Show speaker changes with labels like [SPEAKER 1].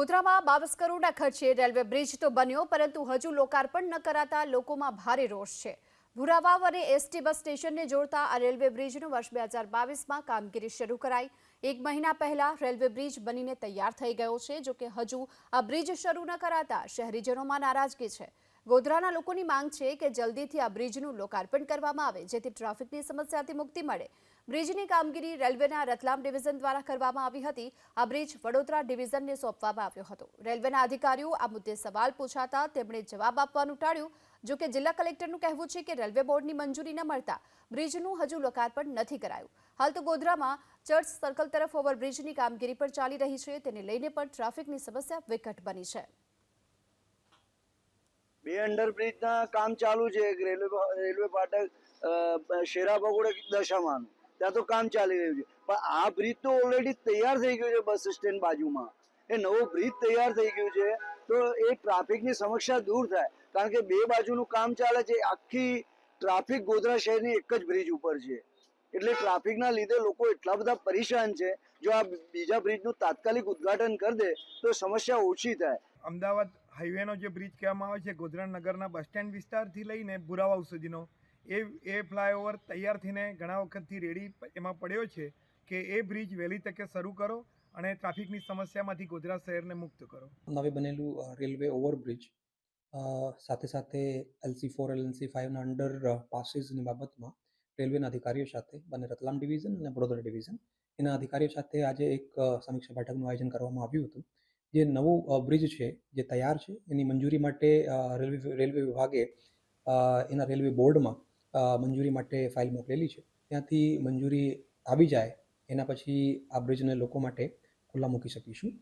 [SPEAKER 1] ગોધરામાં બાવીસ કરોડના ખર્ચે રેલવે બ્રિજ તો બન્યો, પરંતુ હજુ લોકાર્પણ ન કરાતા લોકોમાં ભારે રોષ છે. ભુરાવાવ અને એસટી બસ સ્ટેશનને જોડતા આ રેલવે બ્રિજનું વર્ષ બે હજાર બાવીસમાં કામગીરી શરૂ કરાઈ. એક મહિના પહેલા રેલવે બ્રિજ બનીને તૈયાર થઈ ગયો છે, જોકે હજુ આ બ્રિજ શરૂ ન કરાતા શહેરીજનોમાં નારાજગી છે. ગોધરાના લોકોની માંગ છે કે જલ્દીથી આ બ્રિજનું લોકાર્પણ કરવામાં આવે, જેથી ટ્રાફિકની સમસ્યાથી મુક્તિ મળે. બ્રિજની કામગીરી રેલવેના રતલામ ડિવિઝન દ્વારા કરવામાં આવી હતી. આ બ્રિજ વડોદરા ડિવિઝનને સોંપવામાં આવ્યો હતો. રેલવેના અધિકારીઓ આ મુદ્દે સવાલ પૂછાતા તેમણે જવાબ આપવાનું ટાળ્યું, જો કે જિલ્લા કલેક્ટરનું કહેવું છે કે રેલવે બોર્ડની મંજૂરી ન મળતા બ્રિજનું હજુ લોકાર્પણ નથી કરાયું. હાલ તો ગોધરામાં ચર્ચ સર્કલ તરફ ઓવરબ્રિજની કામગીરી પણ ચાલી રહી છે. તેને લઈને પણ ટ્રાફિકની સમસ્યા વિકટ બની છે.
[SPEAKER 2] બે અંડરબ્રિજના કામ ચાલુ છે રેલવે રેલવે ફાટક શેરા બગોડે દશામાનું. ત્યાં તો કામ ચાલી રહ્યું છે. પણ આ બ્રિજ તો ઓલરેડી તૈયાર થઈ ગયું છે બસ સ્ટેન્ડ બાજુમાં. એ નવો બ્રિજ તૈયાર થઈ ગયું છે, તો એ ટ્રાફિકની સમસ્યા દૂર થાય. કારણ કે બે બાજુનું કામ ચાલે છે, આખી ટ્રાફિક ગોધરા શહેરની એક જ બ્રિજ ઉપર છે. એટલે ટ્રાફિકના લીધે લોકો એટલા બધા પરેશાન છે. જો આ બીજા બ્રિજનું તાત્કાલિક ઉદ્ઘાટન કરી દે, તો સમસ્યા ઓછી થાય.
[SPEAKER 3] અમદાવાદ હાઈવેનો જે બ્રિજ કહેવામાં આવે છે, ગોધરા નગરના બસ સ્ટેન્ડ વિસ્તારથી લઈને ભુરાવાવ સુધીનો, એ એ ફ્લાયઓવર તૈયાર થઈને ઘણા વખતથી રેડી એમાં પડ્યો છે કે એ બ્રિજ વહેલી તકે શરૂ કરો અને ટ્રાફિકની સમસ્યામાંથી ગોધરા શહેરને મુક્ત કરો.
[SPEAKER 4] નવે બનેલું રેલવે ઓવરબ્રિજ સાથે સાથે એલસી ફોર એલસી ફાઇવના અંડર પાસીસની બાબતમાં રેલવેના અધિકારીઓ સાથે બંને રતલામ ડિવિઝન અને વડોદરા ડિવિઝન, એના અધિકારીઓ સાથે આજે એક સમીક્ષા બેઠકનું આયોજન કરવામાં આવ્યું હતું. જે નવું બ્રિજ છે, જે તૈયાર છે, એની મંજૂરી માટે રેલવે રેલવે વિભાગે એના રેલવે બોર્ડમાં મંજૂરી માટે ફાઇલ મોકલેલી છે. ત્યાંથી મંજૂરી આવી જાય, એના પછી આ બ્રિજને લોકો માટે ખુલ્લા મૂકી શકીશું.